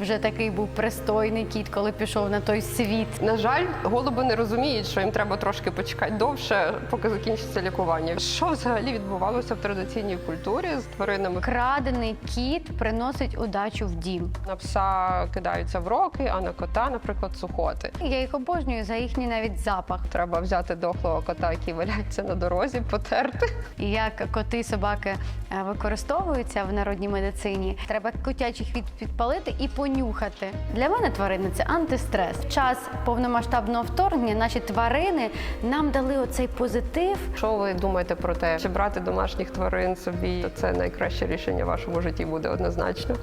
Вже такий був пристойний кіт, коли пішов на той світ. На жаль, голуби не розуміють, що їм треба трошки почекати довше, поки закінчиться лікування. Що взагалі відбувалося в традиційній культурі з тваринами? Крадений кіт приносить удачу в дім. На пса кидаються в роки, а на кота, наприклад, сухоти. Я їх обожнюю за їхній навіть запах. Треба взяти дохлого кота, який валяється на дорозі, потерти. І як коти, собаки е, використовуються в народній медицині, треба котячих хвіт підпалити і понюхати. Для мене тварини це антистрес. В час повномасштабного вторгнення наші тварини нам дали оцей позитив. Що ви думаєте про те, чи брати домашніх тварин собі? То це найкраще рішення в вашому житті буде однозначно.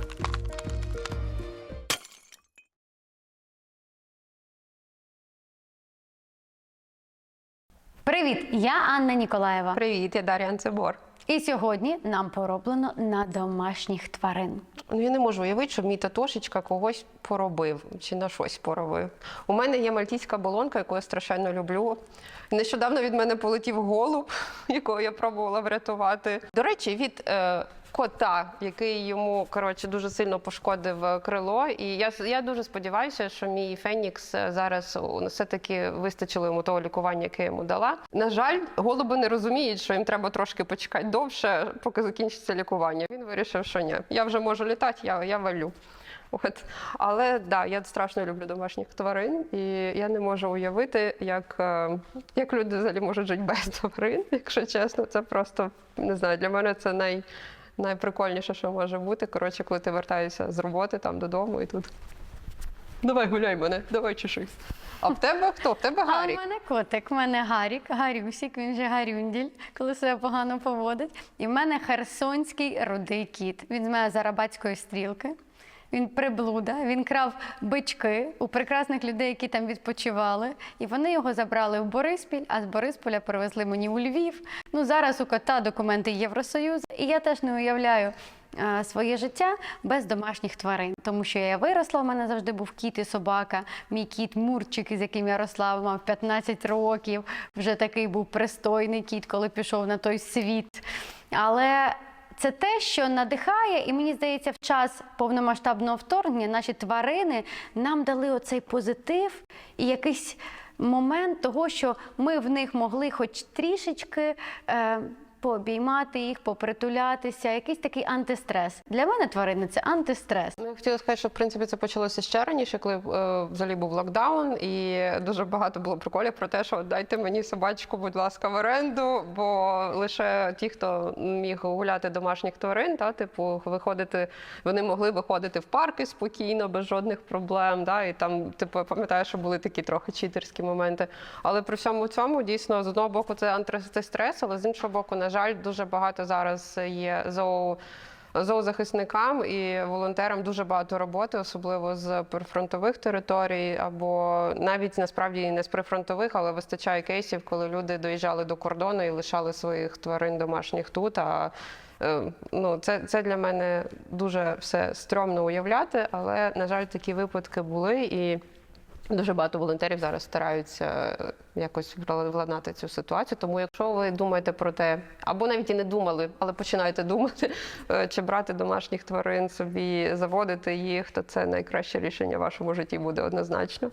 Привіт! Я Анна Ніколаєва. Привіт, я Дар'я Анцебор. І сьогодні нам пороблено на домашніх тварин. Ну я не можу уявити, щоб мій татошечка когось поробив чи на щось поробив. У мене є мальтійська болонка, яку я страшенно люблю. Нещодавно від мене полетів голуб, якого я пробувала врятувати. До речі, від е, кота, який йому коротше дуже сильно пошкодив е, крило. І я я дуже сподіваюся, що мій Фенікс е, зараз о, все-таки вистачило йому того лікування, яке йому дала. На жаль, голуби не розуміють, що їм треба трошки почекати довше, поки закінчиться лікування. Він вирішив, що ні, я вже можу літати, я, я валю. От. Але да, я страшно люблю домашніх тварин, і я не можу уявити, як, е, як люди взагалі можуть жити без тварин, якщо чесно. Це просто не знаю, для мене це най, найприкольніше, що може бути. Коротше, коли ти вертаєшся з роботи там додому і тут. Давай гуляй мене, давай чешись. А в тебе хто? В тебе А в мене котик, в мене Гарік, Гарюсік, він же Гарюнділь, коли себе погано поводить. І в мене херсонський рудий кіт. Він з мене Зарабатської стрілки. Він приблуда, він крав бички у прекрасних людей, які там відпочивали. І вони його забрали в Бориспіль, а з Борисполя привезли мені у Львів. Ну зараз у кота документи Євросоюзу. І я теж не уявляю своє життя без домашніх тварин, тому що я виросла. У мене завжди був кіт і собака. Мій кіт Мурчик, із яким я росла, мав 15 років. Вже такий був пристойний кіт, коли пішов на той світ. Але це те, що надихає, і мені здається, в час повномасштабного вторгнення наші тварини нам дали оцей позитив і якийсь момент того, що ми в них могли хоч трішечки. Е, Пообіймати їх, попритулятися, якийсь такий антистрес. Для мене тварини це антистрес. Ну, я хотіла сказати, що в принципі це почалося ще раніше, коли е, взагалі був локдаун, і дуже багато було приколів про те, що дайте мені собачку, будь ласка, в оренду, бо лише ті, хто міг гуляти домашніх тварин, та типу виходити, вони могли виходити в парки спокійно, без жодних проблем. Да, і там, типу, я пам'ятаю, що були такі трохи читерські моменти. Але при всьому цьому дійсно з одного боку це антистрес, але з іншого боку, на жаль, дуже багато зараз є зоо. Зоозахисникам і волонтерам дуже багато роботи, особливо з прифронтових територій, або навіть насправді не з прифронтових, але вистачає кейсів, коли люди доїжджали до кордону і лишали своїх тварин домашніх тут. А е, ну, це, це для мене дуже все стрьомно уявляти, але на жаль, такі випадки були і. Дуже багато волонтерів зараз стараються е, якось вла- владнати цю ситуацію. Тому, якщо ви думаєте про те, або навіть і не думали, але починаєте думати, е, чи брати домашніх тварин собі, заводити їх, то це найкраще рішення в вашому житті буде однозначно.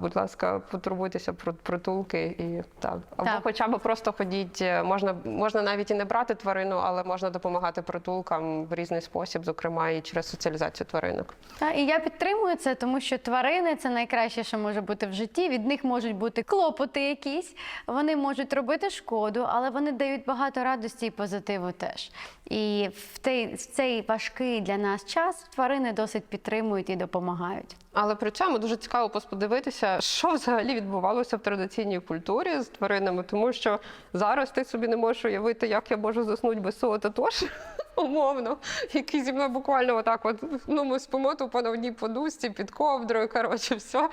Будь ласка, потурбуйтеся про притулки і так. Або Так. хоча б просто ходіть. е, Можна, можна навіть і не брати тварину, але можна допомагати притулкам в різний спосіб, зокрема і через соціалізацію тваринок. Та, і я підтримую це, тому що тварини це найкраще, що може бути в житті. Від них можуть бути клопоти якісь, вони можуть робити шкоду, але вони дають багато радості і позитиву теж. І в цей, в цей важкий для нас час тварини досить підтримують і допомагають. Але при цьому дуже цікаво посподивитися, що взагалі відбувалося в традиційній культурі з тваринами, тому що зараз ти собі не можеш уявити, як я можу заснути без свого татоші, умовно, який зі мною буквально отак, от ну ми спимо тупо на одній подушці під ковдрою. Коротше, все.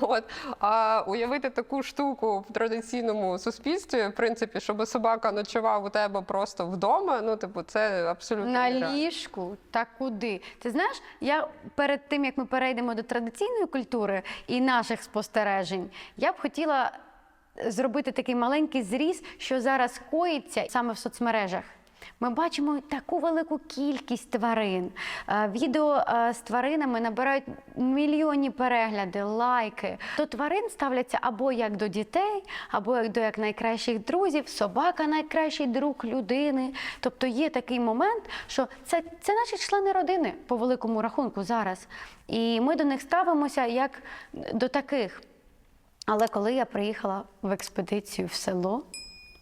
От а уявити таку штуку в традиційному суспільстві, в принципі, щоб собака ночував у тебе просто вдома. Ну, типу, це абсолютно На ліжку та куди? Ти знаєш, я перед тим як ми перейдемо до традиційної культури і наших спостережень, я б хотіла зробити такий маленький зріз, що зараз коїться саме в соцмережах. Ми бачимо таку велику кількість тварин. Е, Відео е, з тваринами набирають мільйонні перегляди, лайки. До тварин ставляться або як до дітей, або як до як найкращих друзів. Собака найкращий друг людини. Тобто є такий момент, що це, це наші члени родини по великому рахунку зараз. І ми до них ставимося як до таких. Але коли я приїхала в експедицію в село,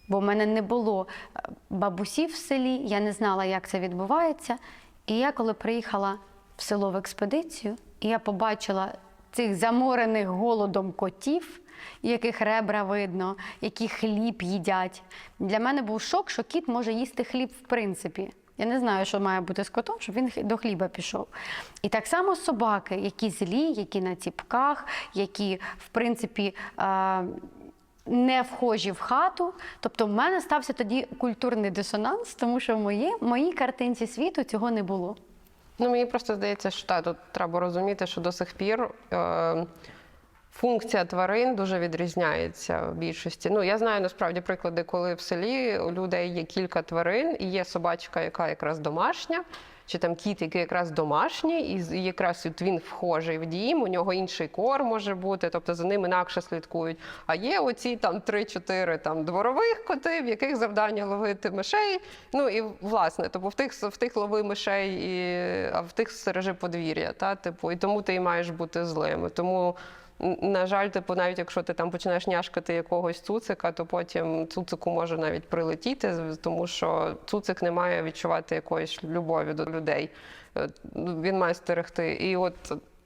бо в мене не було е, бабусів в селі, я не знала, як це відбувається. І я, коли приїхала в село в експедицію, і я побачила цих заморених голодом котів, яких ребра видно, які хліб їдять. Для мене був шок, що кіт може їсти хліб в принципі. Я не знаю, що має бути з котом, щоб він до хліба пішов. І так само собаки, які злі, які на ціпках, які, в принципі, е, не вхожі в хату. Тобто, в мене стався тоді культурний дисонанс, тому що в моїй картинці світу цього не було. Ну, мені просто здається, що та, тут треба розуміти, що до сих пір е, функція тварин дуже відрізняється в більшості. Ну, я знаю насправді приклади, коли в селі у людей є кілька тварин, і є собачка, яка якраз домашня. Чи там кіт, який якраз домашній, і якраз от він вхожий в дім, у нього інший кор може бути, тобто за ним інакше слідкують. А є оці там 3-4 там дворових коти, в яких завдання ловити мишей. Ну і власне, тобто в тих в тих лови мишей, і, а в тих стережи подвір'я. Та типу, і тому ти і маєш бути злим. Тому. На жаль, типу, навіть якщо ти там починаєш няшкати якогось цуцика, то потім цуцику може навіть прилетіти, тому що цуцик не має відчувати якоїсь любові до людей. Е, ну, Він має стерегти. І от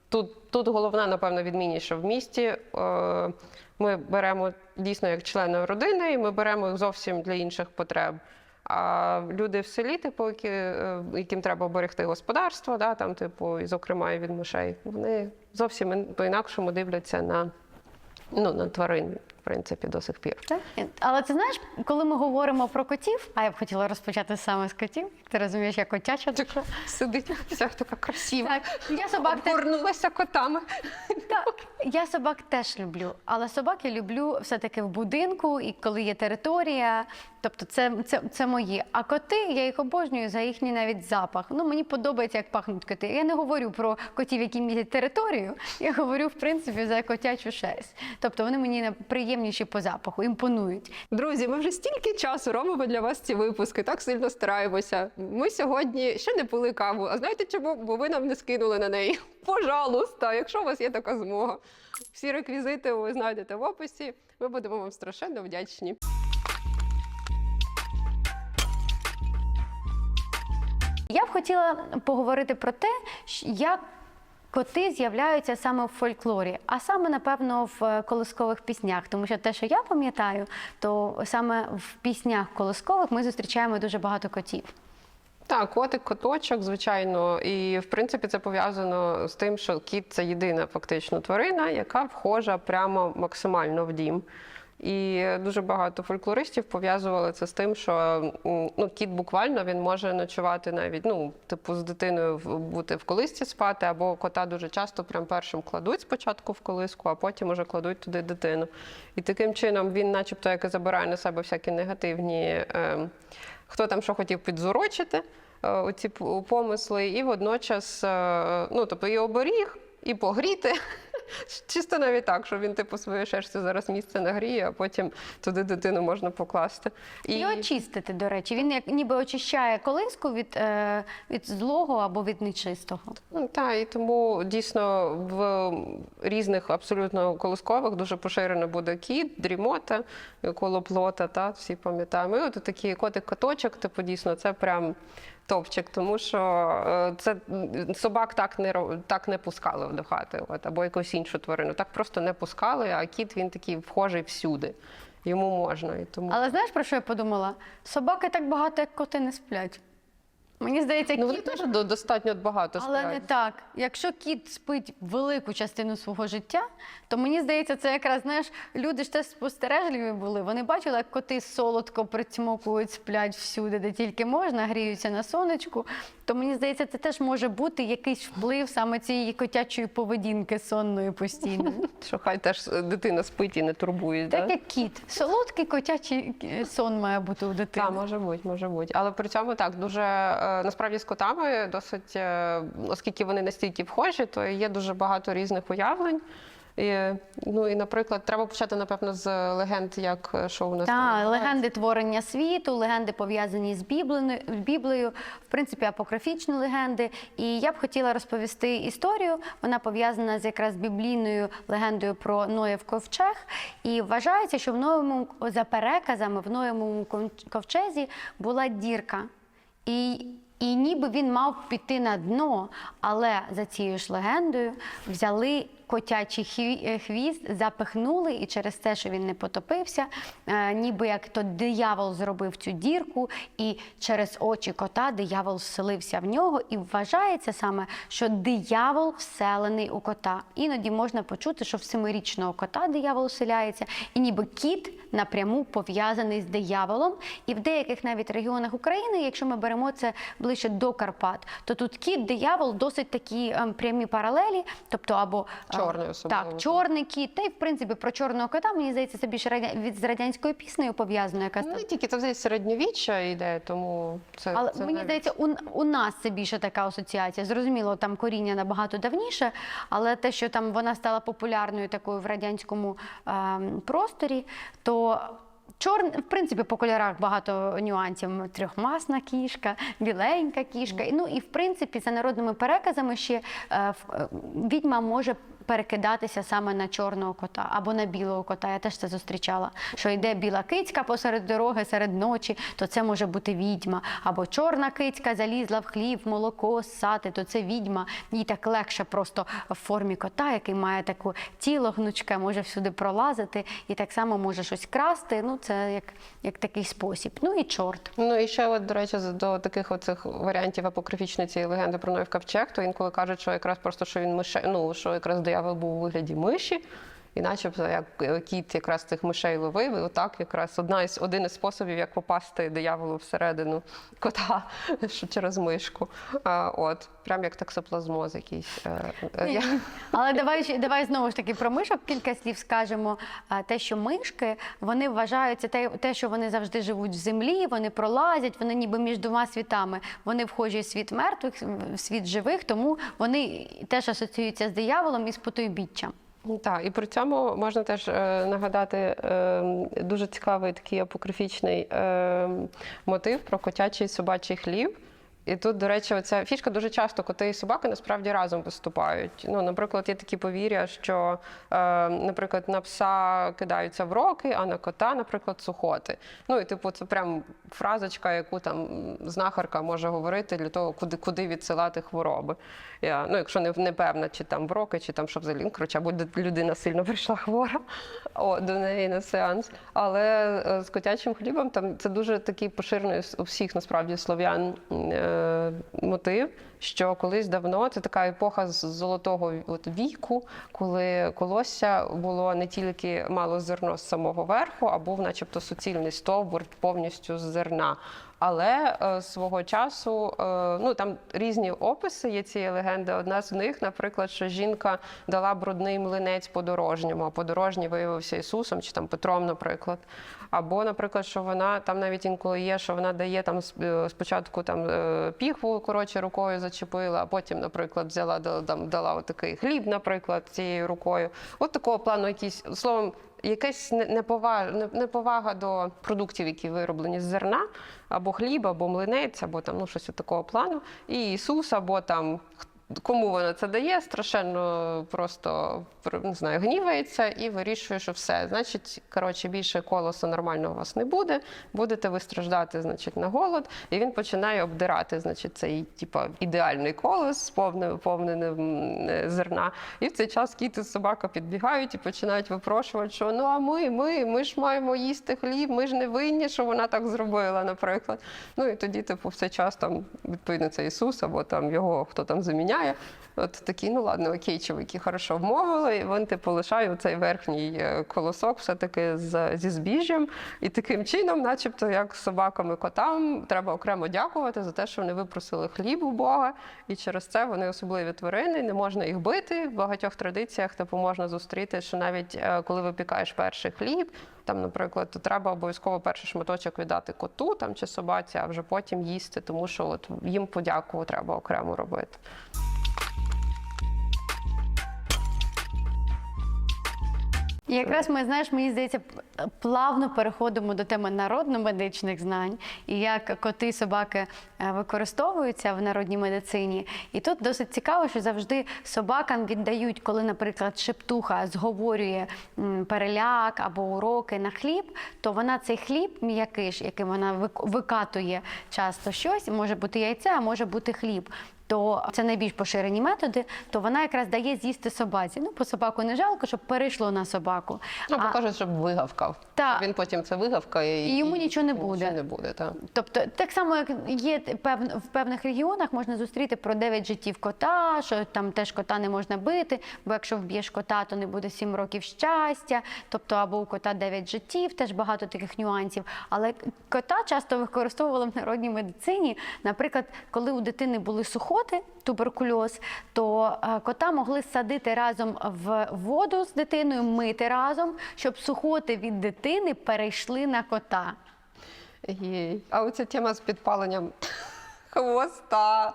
тут, тут головна, напевно, відмінність, що в місті е, ми беремо дійсно як члени родини, і ми беремо їх зовсім для інших потреб. А люди в селі, типу, які, е, яким треба берегти господарство, да, там, типу, і, зокрема, і від мишей, вони зовсім по-інакшому дивляться на, ну, на тварин, принципі, до сих пір. Так? Але ти знаєш, коли ми говоримо про котів, а я б хотіла розпочати саме з котів. Ти розумієш, я котяча душа. Сидить вся така красива. Так, я собак Обгорнулася котами. Так, я собак теж люблю, але собак я люблю все-таки в будинку, і коли є територія. Тобто це, це, це мої. А коти, я їх обожнюю за їхній навіть запах. Ну, мені подобається, як пахнуть коти. Я не говорю про котів, які містять територію. Я говорю, в принципі, за котячу шерсть. Тобто вони мені на- приємніші по запаху, імпонують. Друзі, ми вже стільки часу робимо для вас ці випуски, так сильно стараємося. Ми сьогодні ще не пили каву. А знаєте чому? Бо ви нам не скинули на неї. Пожалуйста, якщо у вас є така змога. Всі реквізити ви знайдете в описі. Ми будемо вам страшенно вдячні. Я б хотіла поговорити про те, як коти з'являються саме в фольклорі, а саме, напевно, в е, колискових піснях. Тому що те, що я пам'ятаю, то саме в піснях колискових ми зустрічаємо дуже багато котів. Так, котик, коточок, звичайно. І в принципі це пов'язано з тим, що кіт це єдина фактично тварина, яка вхожа прямо максимально в дім. І дуже багато фольклористів пов'язували це з тим, що ну, кіт буквально він може ночувати навіть, ну, типу, з дитиною бути в колисці спати, або кота дуже часто прям першим кладуть спочатку в колиску, а потім уже кладуть туди дитину. І таким чином він, начебто, як і забирає на себе всякі негативні. Е, хто там що хотів підзурочити, е, оці помисли, і водночас, е, ну, тобто і оберіг, і погріти. Чисто навіть так, що він типу своєю шерстю зараз місце нагріє, а потім туди дитину можна покласти. І очистити, до речі, він як ніби очищає колиску від, е, від злого або від нечистого. Ну, та, і тому дійсно в різних абсолютно колискових дуже поширено буде кіт, дрімота, коло плота, та, всі пам'ятаємо. І от такий котик-каточок, типу, дійсно, це прям топчик, тому що е, це собак так не, так не пускали до хати, от, або якусь іншу тварину. Так просто не пускали, а кіт він такий вхожий всюди. Йому можна. І тому... Але знаєш, про що я подумала? Собаки так багато, як коти, не сплять. Мені здається, Ну, вони кіт теж до- достатньо багато Але не так. Якщо кіт спить велику частину свого життя, то мені здається, це якраз знаєш, люди ж теж спостережливі були. Вони бачили, як коти солодко прицьмокують, сплять всюди, де тільки можна, гріються на сонечку. То мені здається, це теж може бути якийсь вплив саме цієї котячої поведінки сонної постійно. Що хай теж дитина спить і не турбує. Так да? як кіт. Солодкий котячий е, сон має бути у дитини. Так, може бути, може бути. Але при цьому так дуже е, насправді з котами досить, е, оскільки вони настільки вхожі, то є дуже багато різних уявлень. І, ну і, наприклад, треба почати, напевно, з легенд, як е, що у нас Так, легенди творення світу, легенди пов'язані з Біблею, в принципі, апокрифічні легенди. І я б хотіла розповісти історію. Вона пов'язана з якраз біблійною легендою про Ноєв ковчег. І вважається, що в новому за переказами в Ноєвому ков- ковчезі була дірка. І, і ніби він мав піти на дно, але за цією ж легендою взяли котячий е, хвіст, запихнули, і через те, що він не потопився, е, ніби як то диявол зробив цю дірку, і через очі кота диявол вселився в нього. І вважається саме, що диявол вселений у кота. Іноді можна почути, що в семирічного кота диявол вселяється, і ніби кіт напряму пов'язаний з дияволом. І в деяких навіть регіонах України, якщо ми беремо це ближче до Карпат, то тут кіт, диявол досить такі ем, прямі паралелі, тобто або е, Чорний особливо. Так, чорний кіт. Та й в принципі про чорного кота, мені здається, це більше радя- від з радянською піснею пов'язано, яка Ну, не тільки це взагалі середньовіччя йде, тому це, але це мені навіть- здається, у, у нас це більше така асоціація. Зрозуміло, там коріння набагато давніше, але те, що там вона стала популярною такою в радянському ем, просторі, то. Чор, в принципі, по кольорах багато нюансів. Трьохмасна кішка, біленька кішка. Ну і в принципі, за народними переказами ще е, е, відьма може перекидатися саме на чорного кота або на білого кота. Я теж це зустрічала. Що йде біла кицька посеред дороги серед ночі, то це може бути відьма. Або чорна кицька залізла в хлів, молоко ссати, то це відьма. Їй так легше просто в формі кота, який має таке тіло гнучке, може всюди пролазити і так само може щось красти. Ну це як, як такий спосіб. Ну і чорт. Ну і ще, от, до речі, до таких оцих варіантів апокрифічної цієї легенди про Ноїв ковчег, то інколи кажуть, що якраз просто що він мише, ну що якраз диявол був у вигляді миші. І начебто як е, кіт якраз цих мишей ловив, і отак якраз одна із один із способів, як попасти дияволу всередину кота, що через мишку. А, от, прям як таксоплазмоз якийсь. Е, е, я- Але давай давай знову ж таки про мишок кілька слів скажемо. Те, що мишки вони вважаються те, те, що вони завжди живуть в землі, вони пролазять, вони ніби між двома світами. Вони вхожі в світ мертвих, в світ живих, тому вони теж асоціюються з дияволом і з потойбіччям. Так, і при цьому можна теж е, нагадати е, дуже цікавий такий апокрифічний е, мотив про котячий собачий хліб. І тут, до речі, оця фішка дуже часто коти і собаки насправді разом виступають. Ну, наприклад, є такі повір'я, що, е, наприклад, на пса кидаються вроки, а на кота, наприклад, сухоти. Ну і типу, це прям фразочка, яку там знахарка може говорити для того, куди, куди відсилати хвороби. Я, ну, якщо не, не певна, чи там вроки, чи там що взагалі, ну, коротше, або людина сильно прийшла хвора о, до неї на сеанс. Але е, з котячим хлібом там це дуже такий поширений у всіх насправді слов'ян е, мотив. Що колись давно це така епоха з золотого от віку, коли колосся було не тільки мало зерно з самого верху, а був, начебто, суцільний стовбур повністю з зерна. Але е, свого часу е, ну там різні описи є цієї легенди. Одна з них, наприклад, що жінка дала брудний млинець подорожньому, а подорожній виявився Ісусом чи там Петром, наприклад. Або, наприклад, що вона там навіть інколи є, що вона дає там е, спочатку там е, піхву коротше рукою зачепила, а потім, наприклад, взяла дала, дала отакий хліб, наприклад, цією рукою. От такого плану, якісь словом. Якась не- неповага, неповага до продуктів, які вироблені з зерна, або хліб, або млинець, або там ну щось такого плану. І Ісус, або там х- кому вона це дає, страшенно просто не знаю, гнівається і вирішує, що все. Значить, коротше, більше колоса нормального у вас не буде. Будете ви страждати, значить, на голод. І він починає обдирати, значить, цей типа ідеальний колос з повним повненим е, зерна. І в цей час кіт і собака підбігають і починають випрошувати, що ну а ми, ми, ми ж маємо їсти хліб, ми ж не винні, що вона так зробила, наприклад. Ну і тоді, типу, в цей час там відповідно це Ісус або там його хто там заміняє. От такі, ну ладно, окей, чоловіки хорошо вмовили. І він типу лишає цей верхній е, колосок все-таки з, зі збіжжям. І таким чином, начебто, як собакам і котам, треба окремо дякувати за те, що вони випросили хліб у Бога, і через це вони особливі тварини, не можна їх бити. В багатьох традиціях типу можна зустріти, що навіть е, коли випікаєш перший хліб, там, наприклад, то треба обов'язково перший шматочок віддати коту там чи собаці, а вже потім їсти, тому що от їм подяку треба окремо робити. І якраз ми, знаєш, мені здається, плавно переходимо до теми народно-медичних знань і як коти, собаки е, використовуються в народній медицині. І тут досить цікаво, що завжди собакам віддають, коли, наприклад, шептуха зговорює переляк або уроки на хліб, то вона цей хліб м'який, ж, яким вона вик- викатує часто щось, може бути яйце, а може бути хліб. То це найбільш поширені методи, то вона якраз дає з'їсти собаці. Ну, по собаку не жалко, щоб перейшло на собаку. Ну, А- покажуть, щоб вигавкав. Та. Він потім це вигавкає І йому нічого не буде. Нічого не буде, так. Тобто, так само, як є пев- в певних регіонах, можна зустріти про 9 життів кота, що там теж кота не можна бити, бо якщо вб'єш кота, то не буде 7 років щастя. Тобто, або у кота 9 життів, теж багато таких нюансів. Але кота часто використовували в народній медицині. Наприклад, коли у дитини були сухоти, туберкульоз, то е, кота могли садити разом в воду з дитиною, мити разом, щоб сухоти від дитини перейшли на кота. Єй. А оця тема з підпаленням хвоста.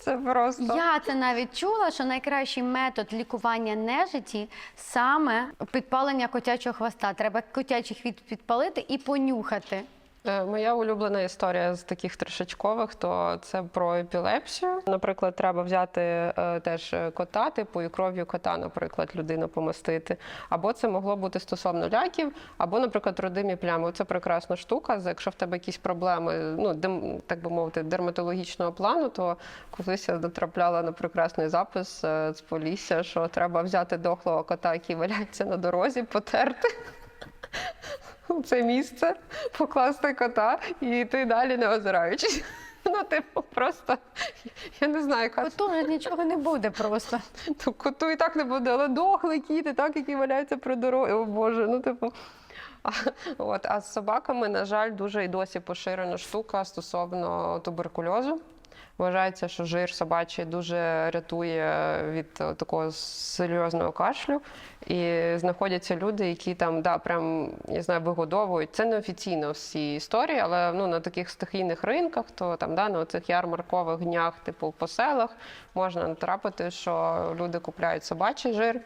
Це просто. Я це навіть чула, що найкращий метод лікування нежиті саме підпалення котячого хвоста. Треба котячий хвіст підпалити і понюхати. Е, Моя улюблена історія з таких трешечкових, то це про епілепсію. Наприклад, треба взяти е, теж кота, типу і кров'ю кота, наприклад, людину помастити. Або це могло бути стосовно ляків, або, наприклад, родимі плями. Це прекрасна штука. Якщо в тебе якісь проблеми, ну дем, так би мовити, дерматологічного плану, то колись я натрапляла на прекрасний запис е, з Полісся, що треба взяти дохлого кота, який валяється на дорозі, потерти у це місце, покласти кота і йти далі не озираючись. Ну, типу, просто я не знаю, яка Коту вже нічого не буде просто. то коту і так не буде, але дохлий кіт, і так, який валяється при дорозі. О Боже, ну типу. А, от, а з собаками, на жаль, дуже і досі поширена штука стосовно туберкульозу. Вважається, що жир собачий дуже рятує від е, такого серйозного кашлю. І знаходяться люди, які там да, прям я знаю, вигодовують. Це не офіційно всі історії, але ну на таких стихійних ринках, то там да, на цих ярмаркових днях, типу по селах, можна натрапити, що люди купляють собачий жир.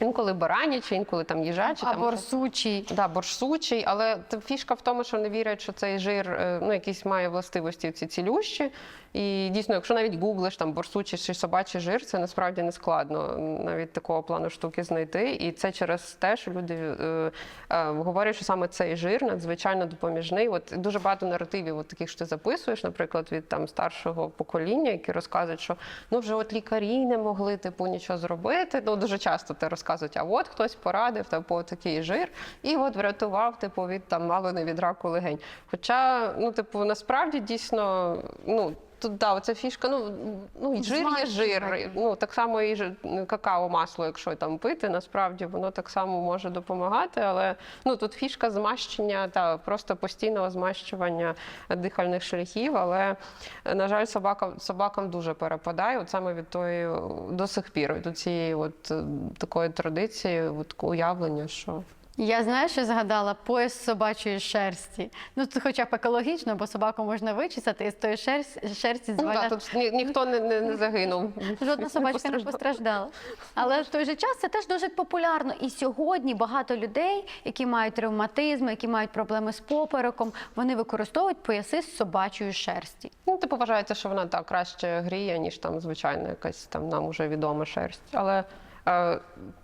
Інколи баранячий, інколи там їжачий. Або там, рсучий. Да, борсучий, але фішка в тому, що не вірять, що цей жир е, ну, якісь має властивості ці цілющі. І дійсно, якщо навіть гуглиш там борсучий чи собачий жир, це насправді не складно навіть такого плану штуки знайти. І це через те, що люди е, е, говорять, що саме цей жир надзвичайно допоміжний. От дуже багато наративів, от таких що ти записуєш, наприклад, від там старшого покоління, які розказують, що ну вже от лікарі не могли типу нічого зробити. Ну дуже часто те розказують, а от хтось порадив типу, такий жир, і от врятував типу від там мало не від раку легень. Хоча, ну типу, насправді дійсно, ну. Тут да, оця фішка, ну, ну і жир є жир. Ну так само і какао масло, якщо там пити, насправді воно так само може допомагати. Але ну тут фішка змащення та просто постійного змащування дихальних шляхів. Але на жаль, собака собакам дуже перепадає. От саме від тої до сих пір до цієї от е, такої традиції, от уявлення, що Я знаю, що згадала пояс з собачої шерсті. Ну, це хоча б екологічно, бо собаку можна вичесати і з тої шерсті, шерсті Ну, так, тут ні, ніхто не, не, не загинув. Жодна собачка не постраждала. Але в той же час це теж дуже популярно. І сьогодні багато людей, які мають ревматизм, які мають проблеми з попереком, вони використовують пояси з собачої шерсті. Ну, типу, вважається, що вона так краще гріє, ніж там звичайна якась там нам уже відома шерсть. Але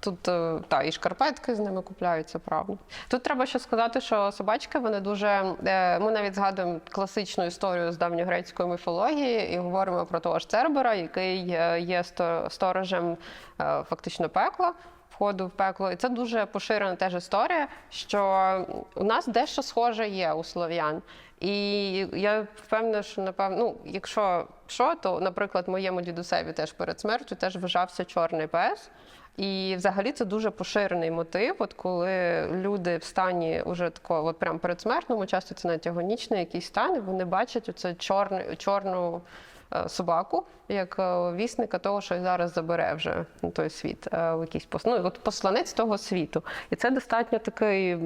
тут е, та, і шкарпетки з ними купляються, правда. Тут треба ще сказати, що собачки вони дуже. Е, ми навіть згадуємо класичну історію з давньогрецької міфології і говоримо про того ж Цербера, який е, є сто- сторожем е, фактично пекла. Входу в пекло, і це дуже поширена теж історія, що у нас дещо схоже є у слов'ян. І я впевнена, що напевно, ну, якщо що, то, наприклад, моєму дідусеві теж перед смертю теж вважався чорний пес. І взагалі це дуже поширений мотив. От коли люди в стані уже такого, от прям передсмертному, часто це навіть агонічний якийсь стан, вони бачать оце чорний, чорну собаку як е, вісника того, що зараз забере вже той світ, е, в якийсь пос... ну, от посланець того світу. І це достатньо такий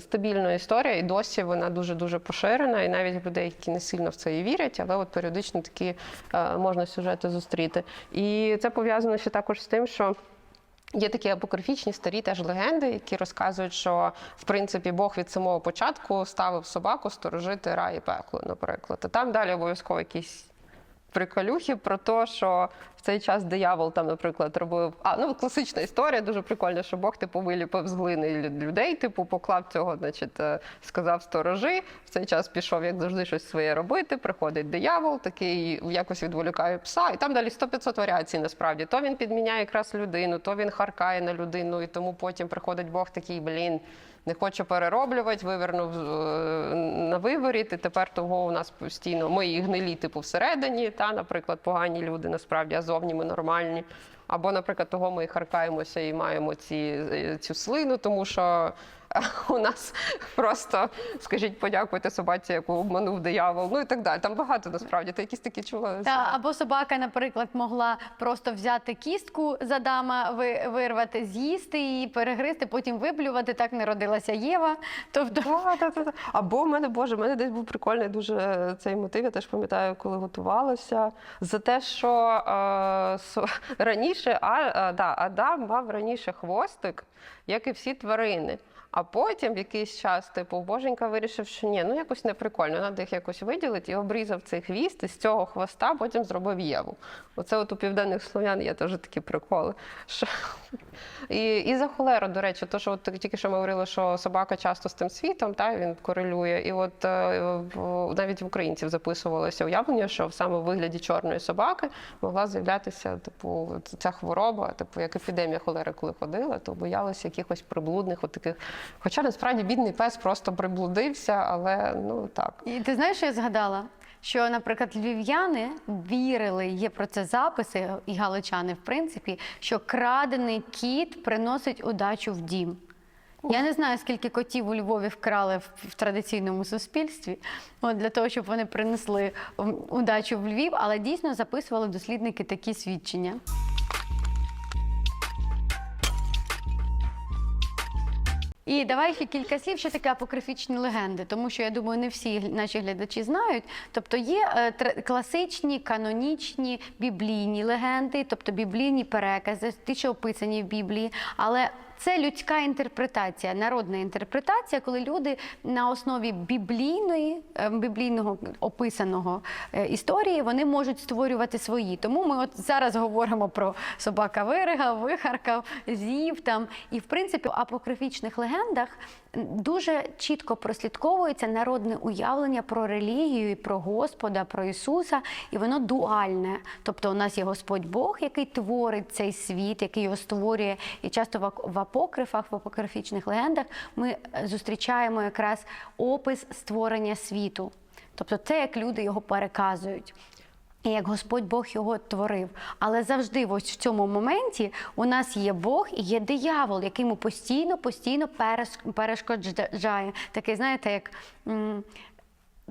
стабільна історія, і досі вона дуже дуже поширена. І навіть людей, які не сильно в це і вірять, але от періодично такі е, можна сюжети зустріти. І це пов'язано ще також з тим, що. Є такі апокрифічні старі теж легенди, які розказують, що в принципі Бог від самого початку ставив собаку сторожити рай і пекло, наприклад. А там далі обов'язково якісь приколюхи про те, що в цей час диявол там, наприклад, робив. А ну класична історія, дуже прикольна, що Бог типу виліпив з глини людей, типу, поклав цього, значить, е, сказав сторожи. В цей час пішов, як завжди, щось своє робити. Приходить диявол, такий якось відволікає пса, і там далі 100-500 варіацій насправді. То він підміняє якраз людину, то він харкає на людину, і тому потім приходить Бог такий, блін. Не хочу перероблювати, вивернув е, на виборі. і тепер того у нас постійно і гнилі, типу, всередині, та, наприклад, погані люди насправді, а зовні ми нормальні. Або, наприклад, того ми і харкаємося і маємо ці, е, цю слину, тому що у нас просто, скажіть, подякуйте собаці, яку обманув диявол, ну і так далі. Там багато насправді. Ти якісь такі чула? Та або собака, наприклад, могла просто взяти кістку з Адама, ви- вирвати, з'їсти її, перегризти, потім виблювати. Так не родилася Єва. Тобто Так, так, так. Або в мене, Боже, в мене десь був прикольний дуже цей мотив. Я теж пам'ятаю, коли готувалася. За те, що е, со- раніше а, е, да, Адам мав раніше хвостик, як і всі тварини. А потім в якийсь час, типу, Боженька вирішив, що ні, ну якось не прикольно, треба їх якось виділити і обрізав цей хвіст, і з цього хвоста потім зробив Єву. Оце от у південних слов'ян є теж такі приколи. Що... І, і за холеру, до речі, то, що от тільки що ми говорили, що собака часто з тим світом, та, він корелює. І от е, навіть в українців записувалося уявлення, що в саме вигляді чорної собаки могла з'являтися типу, ця хвороба, типу, як епідемія холери, коли ходила, то боялися якихось приблудних от таких. Хоча насправді бідний пес просто приблудився, але ну так. І ти знаєш, що я згадала? Що, наприклад, львів'яни вірили, є про це записи, і галичани, в принципі, що крадений кіт приносить удачу в дім. Я не знаю, скільки котів у Львові вкрали в, в традиційному суспільстві, от для того, щоб вони принесли удачу в Львів, але дійсно записували дослідники такі свідчення. І давай ще кілька слів, що таке апокрифічні легенди, тому що я думаю, не всі наші глядачі знають. Тобто є е, класичні, канонічні біблійні легенди, тобто біблійні перекази, ті, що описані в Біблії, але це людська інтерпретація, народна інтерпретація, коли люди на основі біблійної, е, біблійного описаного е, історії вони можуть створювати свої. Тому ми от зараз говоримо про собака виригав, вихаркав, з'їв там. І в принципі, в апокрифічних легендах дуже чітко прослідковується народне уявлення про релігію, і про Господа, про Ісуса, і воно дуальне. Тобто, у нас є Господь Бог, який творить цей світ, який його створює. І часто в апокрифах, в апокрифічних легендах ми е, зустрічаємо якраз опис створення світу. Тобто, це як люди його переказують. І як Господь Бог його творив. Але завжди, ось в цьому моменті, у нас є Бог і є диявол, який йому постійно, постійно перешкоджає. Такий, знаєте, як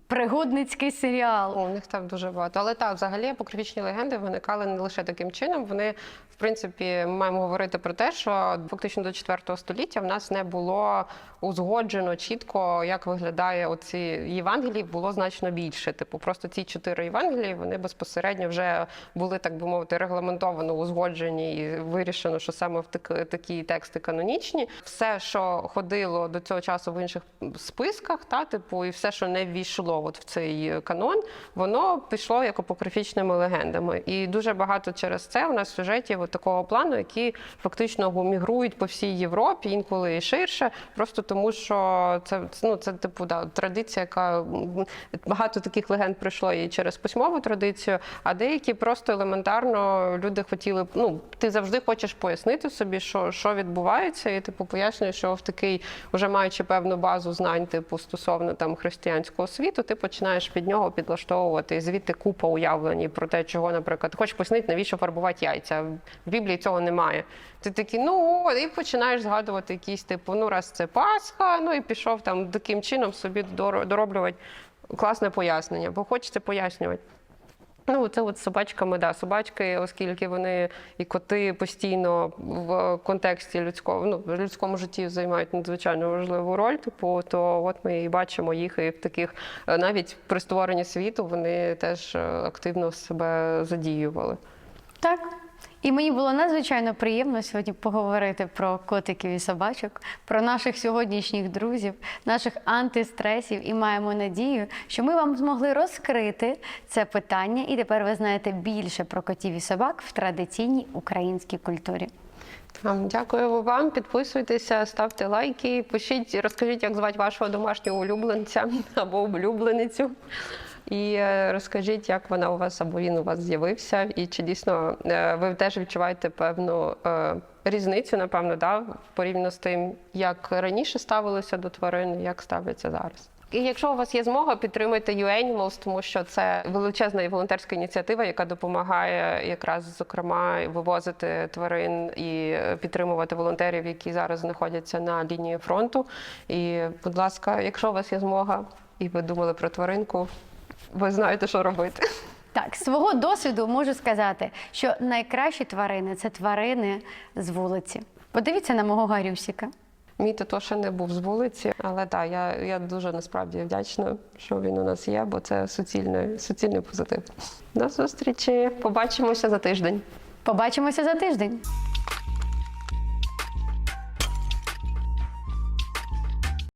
пригодницький серіал. У них там дуже багато. Але так, взагалі апокрифічні легенди виникали не лише таким чином. Вони, принципі, ми маємо говорити про те, що фактично до 4 століття в нас не було узгоджено чітко, як виглядає оці Євангелії, було значно більше. Типу, просто ці чотири Євангелії вони безпосередньо вже були, так би мовити, регламентовано узгоджені і вирішено, що саме в так- такі тексти канонічні. Все, що ходило до цього часу в інших списках, та типу, і все, що не ввійшло от в цей канон, воно пішло як апокрифічними легендами. І дуже багато через це у нас сюжетів такого плану, які фактично мігрують по всій Європі, інколи і ширше, просто тому що це ну це типу да, традиція, яка багато таких легенд прийшло і через письмову традицію, а деякі просто елементарно люди хотіли. Ну ти завжди хочеш пояснити собі, що, що відбувається, і типу пояснюєш, що в такий, вже маючи певну базу знань, типу стосовно там християнського світу, ти починаєш під нього підлаштовувати звідти купа уявлень про те, чого, наприклад, хочеш пояснити, навіщо фарбувати яйця. В Біблії цього немає. Ти такий, ну і починаєш згадувати якісь типу, ну раз це Пасха, ну і пішов там таким чином собі дороблювати класне пояснення, бо хочеться пояснювати. Ну, це от з собачками, да, собачки, оскільки вони і коти постійно в контексті людського, ну, в людському житті займають надзвичайно важливу роль. Типу, то от ми і бачимо їх і в таких, е, навіть при створенні світу, вони теж е, активно себе задіювали. Так. І мені було надзвичайно приємно сьогодні поговорити про котиків і собачок, про наших сьогоднішніх друзів, наших антистресів. І маємо надію, що ми вам змогли розкрити це питання, і тепер ви знаєте більше про котів і собак в традиційній українській культурі. Дякую вам. Підписуйтеся, ставте лайки, пишіть, розкажіть, як звати вашого домашнього улюбленця або улюбленицю. І е, розкажіть, як вона у вас або він у вас з'явився, і чи дійсно е, ви теж відчуваєте певну е, різницю, напевно, да, порівняно з тим, як раніше ставилися до тварин, як ставляться зараз. І якщо у вас є змога, підтримуйте UAnimals, тому що це величезна волонтерська ініціатива, яка допомагає якраз зокрема вивозити тварин і підтримувати волонтерів, які зараз знаходяться на лінії фронту. І, будь ласка, якщо у вас є змога, і ви думали про тваринку, ви знаєте, що робити. Так, свого досвіду можу сказати, що найкращі тварини це тварини з вулиці. Подивіться на мого Гарюсіка. Мій тато ще не був з вулиці, але так, я, я дуже насправді вдячна, що він у нас є, бо це суцільний, суцільний позитив. До зустрічі! Побачимося за тиждень. Побачимося за тиждень.